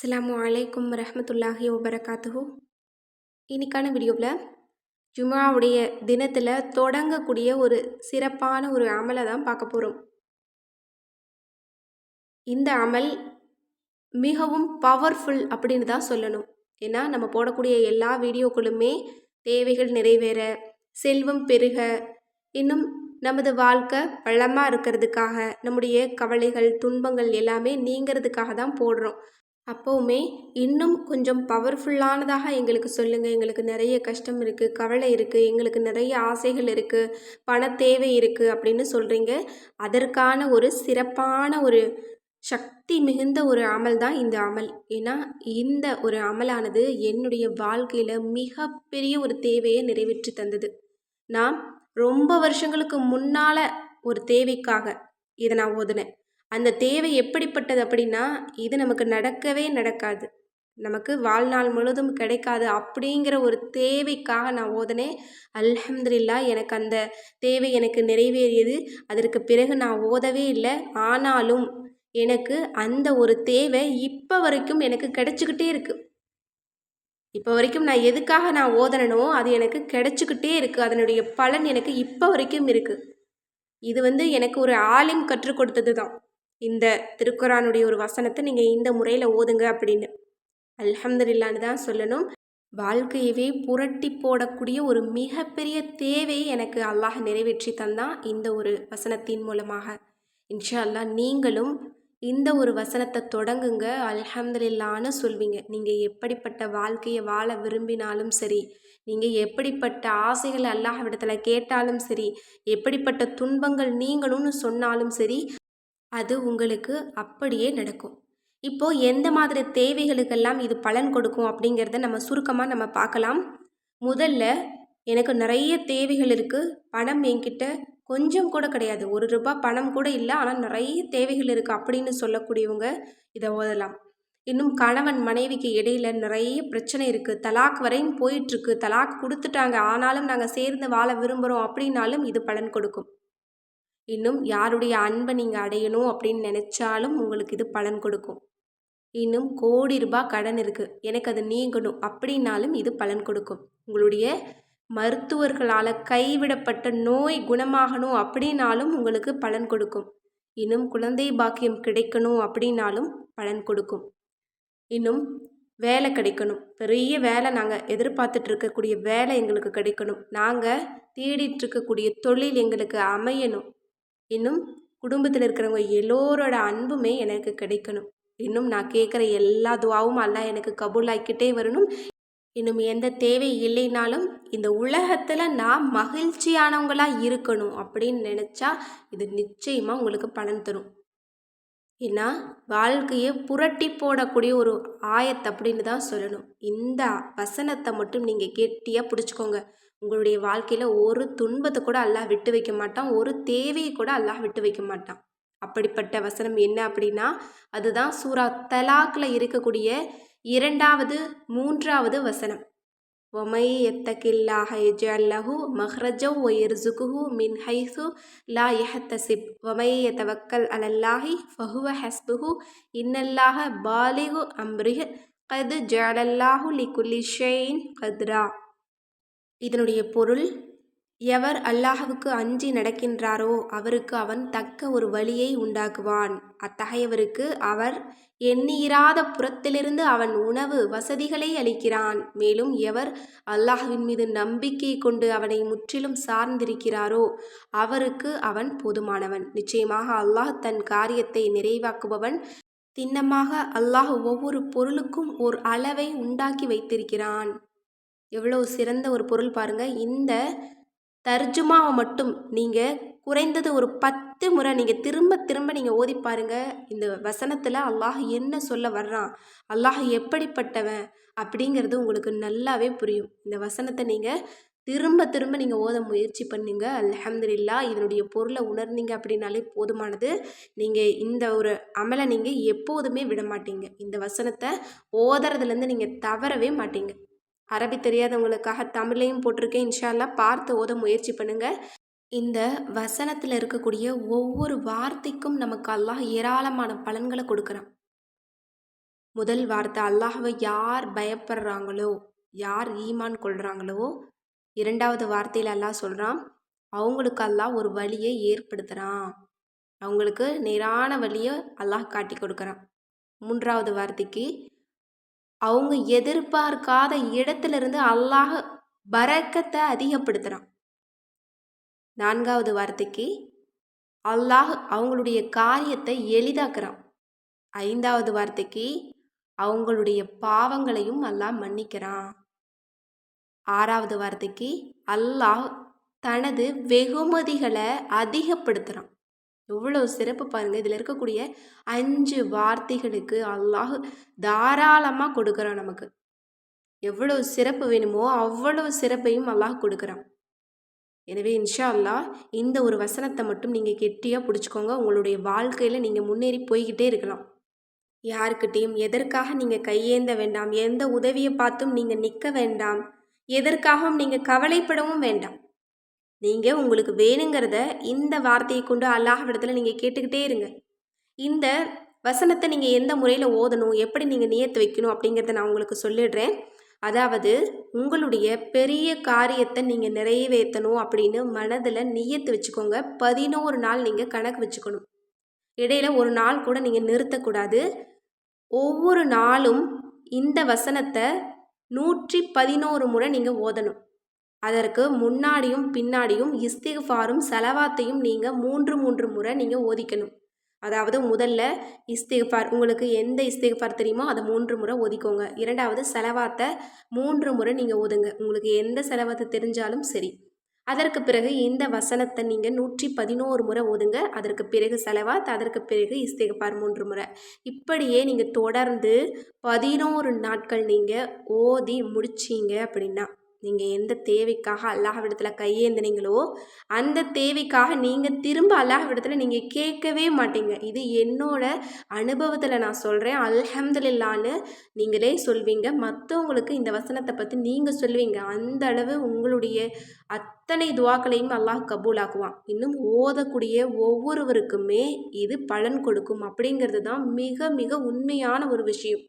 அஸ்ஸலாமு அலைக்கும் ரஹமத்துல்லாஹி வபரகாத்துஹு. இன்னைக்கான வீடியோவில் ஜுமாவுடைய தினத்தில் தொடங்கக்கூடிய ஒரு சிறப்பான ஒரு அமலை தான் பார்க்க போகிறோம் இந்த அமல் மிகவும் பவர்ஃபுல் அப்படின்னு தான் சொல்லணும். ஏன்னா நம்ம போடக்கூடிய எல்லா வீடியோக்களுமே தேவைகள் நிறைவேற செல்வம் பெருக இன்னும் நமது வாழ்க்கை வளமாக இருக்கிறதுக்காக நம்முடைய கவலைகள் துன்பங்கள் எல்லாமே நீங்கிறதுக்காக தான் போடுறோம். அப்போவுமே இன்னும் கொஞ்சம் பவர்ஃபுல்லானதாக எங்களுக்கு சொல்லுங்கள் எங்களுக்கு நிறைய கஷ்டம் இருக்குது கவலை இருக்குது எங்களுக்கு நிறைய ஆசைகள் இருக்குது பண தேவை இருக்குது அப்படின்னு சொல்கிறீங்க அதற்கான ஒரு சிறப்பான ஒரு சக்தி மிகுந்த ஒரு அமல் தான் இந்த அமல். ஏன்னா இந்த ஒரு அமலானது என்னுடைய வாழ்க்கையில் மிகப்பெரிய ஒரு தேவையை நிறைவேற்றி தந்தது. நான் ரொம்ப வருஷங்களுக்கு முன்னால் ஒரு தேவைக்காக இதை நான் ஓதுனேன். அந்த தேவை எப்படிப்பட்டது அப்படின்னா இது நமக்கு நடக்கவே நடக்காது. நமக்கு வாழ்நாள் முழுதும் கிடைக்காது அப்படிங்கிற ஒரு தேவைக்காக நான் ஓதுனேன். அல்ஹம்துலில்லா எனக்கு அந்த தேவை எனக்கு நிறைவேறியது. அதற்கு பிறகு நான் ஓதவே இல்லை. ஆனாலும் எனக்கு அந்த ஒரு தேவை இப்போ வரைக்கும் எனக்கு கிடைச்சிக்கிட்டே இருக்குது இப்போ வரைக்கும் நான் எதுக்காக நான் ஓதனனோ அது எனக்கு கிடைச்சிக்கிட்டே இருக்குது அதனுடைய பலன் எனக்கு இப்போ வரைக்கும் இருக்குது இது வந்து எனக்கு ஒரு ஆலிம் கற்றுக் கொடுத்தது தான். இந்த திருக்குறானுடைய ஒரு வசனத்தை நீங்கள் இந்த முறையில் ஓதுங்க அப்படின்னு. அல்ஹம்துல்லான்னு தான் சொல்லணும். வாழ்க்கையவே புரட்டி போடக்கூடிய ஒரு மிகப்பெரிய தேவையை எனக்கு அல்லாஹ் நிறைவேற்றி தந்தான் இந்த ஒரு வசனத்தின் மூலமாக. இன்ஷா அல்லா நீங்களும் இந்த ஒரு வசனத்தை தொடங்குங்க. அல்ஹம்துலில்லான்னு சொல்வீங்க. நீங்கள் எப்படிப்பட்ட வாழ்க்கையை வாழ விரும்பினாலும் சரி நீங்கள் எப்படிப்பட்ட ஆசைகள் அல்லாஹ்விடத்தில் கேட்டாலும் சரி எப்படிப்பட்ட துன்பங்கள் நீங்களும்னு சொன்னாலும் சரி அது உங்களுக்கு அப்படியே நடக்கும். இப்போது எந்த மாதிரி தேவைகளுக்கெல்லாம் இது பலன் கொடுக்கும் அப்படிங்கிறத நம்ம சுருக்கமாக நம்ம பார்க்கலாம். முதல்ல எனக்கு நிறைய தேவைகள் இருக்குது பணம் என்கிட்ட கொஞ்சம் கூட கிடையாது. ஒரு ரூபாய் பணம் கூட இல்லை. ஆனால் நிறைய தேவைகள் இருக்குது அப்படின்னு சொல்லக்கூடியவங்க இதை ஓதலாம். இன்னும் கணவன் மனைவிக்கு இடையில நிறைய பிரச்சனை இருக்குது தலாக் வரையும் போயிட்டுருக்கு தலாக் கொடுத்துட்டாங்க. ஆனாலும் நாங்கள் சேர்ந்து வாழ விரும்புகிறோம் அப்படின்னாலும் இது பலன் கொடுக்கும். இன்னும் யாருடைய அன்பை நீங்கள் அடையணும் அப்படின்னு நினச்சாலும் உங்களுக்கு இது பலன் கொடுக்கும். இன்னும் கோடி ரூபாய் கடன் இருக்குது எனக்கு அது நீங்கணும் அப்படின்னாலும் இது பலன் கொடுக்கும். உங்களுடைய மருத்துவர்களால் கைவிடப்பட்ட நோய் குணமாகணும் அப்படின்னாலும் உங்களுக்கு பலன் கொடுக்கும். இன்னும் குழந்தை பாக்கியம் கிடைக்கணும் அப்படின்னாலும் பலன் கொடுக்கும். இன்னும் வேலை கிடைக்கணும். பெரிய வேலை நாங்கள் எதிர்பார்த்துட்டு இருக்கக்கூடிய வேலை எங்களுக்கு கிடைக்கணும். நாங்கள் தேடிட்டு இருக்கக்கூடிய தொழில் எங்களுக்கு அமையணும். இன்னும் குடும்பத்தில் இருக்கிறவங்க எல்லோரோட அன்புமே எனக்கு கிடைக்கணும். இன்னும் நான் கேட்குற எல்லா துவாவும் அல்லா எனக்கு கபூலாக்கிட்டே வரணும். இன்னும் எந்த தேவை இல்லைனாலும் இந்த உலகத்தில் நான் மகிழ்ச்சியானவங்களாக இருக்கணும் அப்படின்னு நினச்சா இது நிச்சயமாக உங்களுக்கு பலன் தரும். ஏன்னா வாழ்க்கையை புரட்டி போடக்கூடிய ஒரு ஆயத்தை அப்படின்னு தான் சொல்லணும். இந்த வசனத்தை மட்டும் நீங்கள் கெட்டியாக பிடிச்சிக்கோங்க. உங்களுடைய வாழ்க்கையில் ஒரு துன்பத்தை கூட அல்லாஹ் விட்டு வைக்க மாட்டான். ஒரு தேவையை கூட அல்லாஹ் விட்டு வைக்க மாட்டான். அப்படிப்பட்ட வசனம் என்ன அப்படின்னா அதுதான் சூரா தலாக்கில் இருக்கக்கூடிய இரண்டாவது மூன்றாவது வசனம். ஒமை எத்தகில்லாஹ எஜல்லஹு மஹ்ரஜவ் ஒயர்சுகுஹு மின் ஹைசு லா எஹத்தசிப் ஒமை எத்தவக்கல் அலல்லாஹி ஃபஹுவ ஹஸ்புஹு இன்னல்லாஹ பாலிகு அம்ரிஹ். கது ஜலல்லாஹு லிகுல்லி ஷெயின் கத்ரா. இதனுடைய பொருள் எவர் அல்லாஹுவுக்கு அஞ்சி நடக்கின்றாரோ அவருக்கு அவன் தக்க ஒரு வழியை உண்டாக்குவான். அத்தகையவருக்கு அவர் எண்ணியிராத புறத்திலிருந்து அவன் உணவு வசதிகளை அளிக்கிறான். மேலும் எவர் அல்லாஹுவின் மீது நம்பிக்கை கொண்டு அவனை முற்றிலும் சார்ந்திருக்கிறாரோ அவருக்கு அவன் போதுமானவன். நிச்சயமாக அல்லாஹ் தன் காரியத்தை நிறைவாக்குபவன். திண்ணமாக அல்லாஹ் ஒவ்வொரு பொருளுக்கும் ஓர் அளவை உண்டாக்கி வைத்திருக்கிறான். எவ்வளோ சிறந்த ஒரு பொருள் பாருங்கள் இந்த தர்ஜுமாவை மட்டும் நீங்கள் குறைந்தது ஒரு பத்து முறை நீங்கள் திரும்ப திரும்ப நீங்கள் ஓதி பாருங்கள் இந்த வசனத்தில் அல்லாஹ் என்ன சொல்ல வர்றான்? அல்லாஹ் எப்படிப்பட்டவன்? அப்படிங்கிறது உங்களுக்கு நல்லாவே புரியும். இந்த வசனத்தை நீங்கள் திரும்ப திரும்ப நீங்கள் ஓத முயற்சி பண்ணுங்க. அலமதுல்லா இதனுடைய பொருளை உணர்ந்தீங்க அப்படின்னாலே போதுமானது. நீங்கள் இந்த ஒரு அமலை நீங்கள் எப்போதுமே விட மாட்டீங்க இந்த வசனத்தை ஓதுறதுலேருந்து நீங்கள் தவறவே மாட்டீங்க. அரபி தெரியாதவங்களுக்காக தமிழையும் போட்டிருக்கேன். இன்ஷால்லா பார்த்து ஓத முயற்சி பண்ணுங்கள் இந்த வசனத்தில் இருக்கக்கூடிய ஒவ்வொரு வார்த்தைக்கும் நமக்கு அல்லாஹ் ஏராளமான பலன்களை கொடுக்குறான். முதல் வார்த்தை அல்லாஹ்வை யார் பயப்படுறாங்களோ யார் ஈமான் கொள்கிறாங்களோ இரண்டாவது வார்த்தையில் அல்லாஹ் சொல்கிறான் அவங்களுக்கு அல்லாஹ் ஒரு வழியை ஏற்படுத்துகிறான் அவங்களுக்கு நேரான வழியை அல்லாஹ் காட்டி கொடுக்குறான். மூன்றாவது வார்த்தைக்கு அவங்க எதிர்பார்க்காத இடத்துல இருந்து அல்லாஹ் பறக்கத்தை அதிகப்படுத்துகிறான் நான்காவது வார்த்தைக்கு அல்லாஹ் அவங்களுடைய காரியத்தை எளிதாக்குறான். ஐந்தாவது வார்த்தைக்கு அவங்களுடைய பாவங்களையும் அல்லாஹ் மன்னிக்கிறான். ஆறாவது வார்த்தைக்கு அல்லாஹ் தனது வெகுமதிகளை அதிகப்படுத்துகிறான் எவ்வளோ சிறப்பு பாருங்கள் இதில் இருக்கக்கூடிய அஞ்சு வார்த்தைகளுக்கு அல்லாஹ் தாராளமாக கொடுக்குறான் நமக்கு. எவ்வளோ சிறப்பு வேணுமோ அவ்வளவு சிறப்பையும் அல்லாஹ் கொடுக்குறான். எனவே இன்ஷா அல்லாஹ் இந்த ஒரு வசனத்தை மட்டும் நீங்கள் கெட்டியாக பிடிச்சிக்கோங்க. உங்களுடைய வாழ்க்கையில் நீங்கள் முன்னேறி போய்கிட்டே இருக்கலாம். யாருக்கிட்டேயும் எதற்காக நீங்கள் கையேந்த வேண்டாம் எந்த உதவியை பார்த்தும் நீங்கள் நிற்க வேண்டாம் எதற்காகவும் நீங்கள் கவலைப்படவும் வேண்டாம். நீங்கள் உங்களுக்கு வேணுங்கிறத இந்த வார்த்தையை கொண்டு அல்லாஹ்விடத்தில் நீங்கள் கேட்டுக்கிட்டே இருங்க. இந்த வசனத்தை நீங்கள் எந்த முறையில் ஓதணும் எப்படி நீங்கள் நியத்து வைக்கணும் அப்படிங்கிறத நான் உங்களுக்கு சொல்லிடுறேன். அதாவது உங்களுடைய பெரிய காரியத்தை நீங்கள் நிறைவேற்றணும் அப்படின்னு மனதில் நியத்து வச்சுக்கோங்க. பதினோரு நாள் நீங்கள் கணக்கு வச்சுக்கணும். இடையில ஒரு நாள் கூட நீங்கள் நிறுத்தக்கூடாது. ஒவ்வொரு நாளும் இந்த வசனத்தை நூற்றி பதினோரு முறை நீங்கள் ஓதணும். அதற்கு முன்னாடியும் பின்னாடியும் இஸ்திஃபாரும் செலவாத்தையும் நீங்கள் மூன்று மூன்று முறை நீங்கள் ஓதிக்கணும் அதாவது முதல்ல இஸ்திஃபார் உங்களுக்கு எந்த இஸ்திஃபார் தெரியுமோ அதை மூன்று முறை ஒதுக்கோங்க. இரண்டாவது செலவாத்தை மூன்று முறை நீங்கள் ஒதுங்க. உங்களுக்கு எந்த செலவாத்தை தெரிஞ்சாலும் சரி. அதற்கு பிறகு இந்த வசனத்தை நீங்கள் நூற்றி பதினோரு முறை ஒதுங்க. அதற்கு பிறகு செலவாத் அதற்கு பிறகு இஸ்திகப்பார் மூன்று முறை. இப்படியே நீங்கள் தொடர்ந்து பதினோரு நாட்கள் நீங்கள் ஓதி முடிச்சிங்க அப்படின்னா நீங்கள் எந்த தேவைக்காக அல்லாஹ்விடத்தில் கையேந்தினீங்களோ அந்த தேவைக்காக நீங்கள் திரும்ப அல்லாஹ்விடத்தில் நீங்கள் கேட்கவே மாட்டீங்க. இது என்னோட அனுபவத்தில் நான் சொல்கிறேன் அல்ஹம்துலில்லான்னு நீங்களே சொல்வீங்க. மற்றவங்களுக்கு இந்த வசனத்தை பற்றி நீங்கள் சொல்வீங்க அந்த அளவு உங்களுடைய அத்தனை துவாக்களையும் அல்லாஹ் கபூலாக்குவான். இன்னும் ஓதக்கூடிய ஒவ்வொருவருக்குமே இது பலன் கொடுக்கும். அப்படிங்கிறது தான் மிக மிக உண்மையான ஒரு விஷயம்.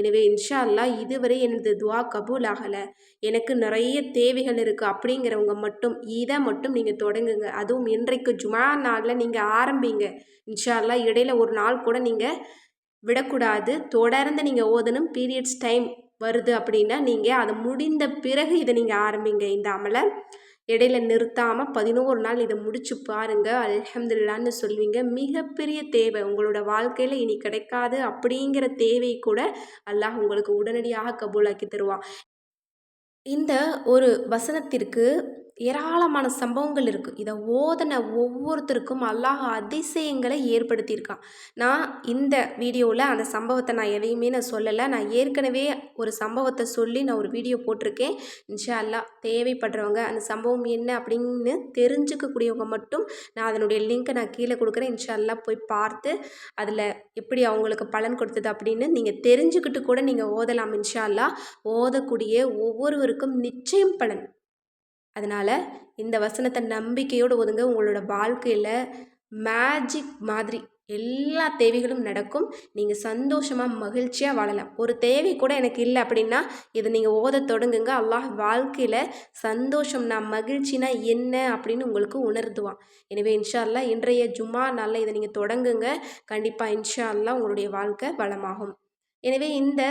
எனவே இன்ஷா அல்லா இதுவரை எனது துவா கபூல் ஆகலை எனக்கு நிறைய தேவைகள் இருக்குது அப்படிங்கிறவங்க மட்டும் இதை மட்டும் நீங்கள் தொடங்குங்க. அதுவும் இன்றைக்கு ஜுமா நாளில் நீங்கள் ஆரம்பிங்க. இன்ஷா அல்லா இடையில ஒரு நாள் கூட நீங்கள் விடக்கூடாது. தொடர்ந்து நீங்கள் ஓதணும். பீரியட்ஸ் டைம் வருது அப்படின்னா நீங்கள் அதை முடிந்த பிறகு இதை நீங்கள் ஆரம்பிங்க. இந்த அமலை இடையில நிறுத்தாமல் பதினோரு நாள் இதை முடிச்சு பாருங்கள் அல்ஹம்துல்லான்னு சொல்லுவீங்க. மிகப்பெரிய தேவை. உங்களோட வாழ்க்கையில் இனி கிடைக்காது அப்படிங்கிற தேவை கூட அல்லாஹ் உங்களுக்கு உடனடியாக கபூலாக்கி தருவான். இந்த ஒரு வசனத்திற்கு ஏராளமான சம்பவங்கள் இருக்குது இதை ஓதன ஒவ்வொருத்தருக்கும் அல்லாஹ் அதிசயங்களை ஏற்படுத்தியிருக்கான். நான் இந்த வீடியோவில் அந்த சம்பவத்தை நான் எதையுமே நான் சொல்லலை. நான் ஏற்கனவே ஒரு சம்பவத்தை சொல்லி நான் ஒரு வீடியோ போட்டிருக்கேன். இன்ஷா அல்லா தேவைப்படுறவங்க அந்த சம்பவம் என்ன அப்படின்னு தெரிஞ்சுக்கக்கூடியவங்க மட்டும் நான் அதனுடைய லிங்க்கை நான் கீழே கொடுக்குறேன். இன்ஷா அல்லா போய் பார்த்து அதில் எப்படி அவங்களுக்கு பலன் கொடுத்தது அப்படின்னு நீங்கள் தெரிஞ்சுக்கிட்டு கூட நீங்கள் ஓதலாம். இன்ஷா அல்லா ஓதக்கூடிய ஒவ்வொருவருக்கும் நிச்சயம் பலன். அதனால் இந்த வசனத்தை நம்பிக்கையோடு ஒதுங்க. உங்களோட வாழ்க்கையில் மேஜிக் மாதிரி எல்லா தேவைகளும் நடக்கும். நீங்கள் சந்தோஷமாக மகிழ்ச்சியாக வாழலாம். ஒரு தேவை கூட எனக்கு இல்லை அப்படின்னா இதை நீங்கள் ஓத தொடங்குங்க. அல்லாஹ் வாழ்க்கையில் சந்தோஷம்னா மகிழ்ச்சினா என்ன அப்படின்னு உங்களுக்கு உணர்த்துவான் எனவே இன்ஷா அல்லா இன்றைய ஜும்மா நாளில் இதை நீங்கள் தொடங்குங்க. கண்டிப்பாக இன்ஷா அல்லா உங்களுடைய வாழ்க்கை வளமாகும் எனவே இந்த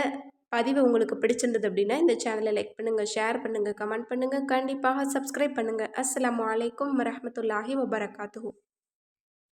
பதிவு உங்களுக்கு பிடிச்சிருந்தது அப்படின்னா இந்த சேனலை லைக் பண்ணுங்கள் ஷேர் பண்ணுங்கள் கமெண்ட் பண்ணுங்கள் கண்டிப்பாக சப்ஸ்கிரைப் பண்ணுங்கள் அஸ்லாம் வலைக்கம் வரமத்துல்லாஹி வபரகாத்து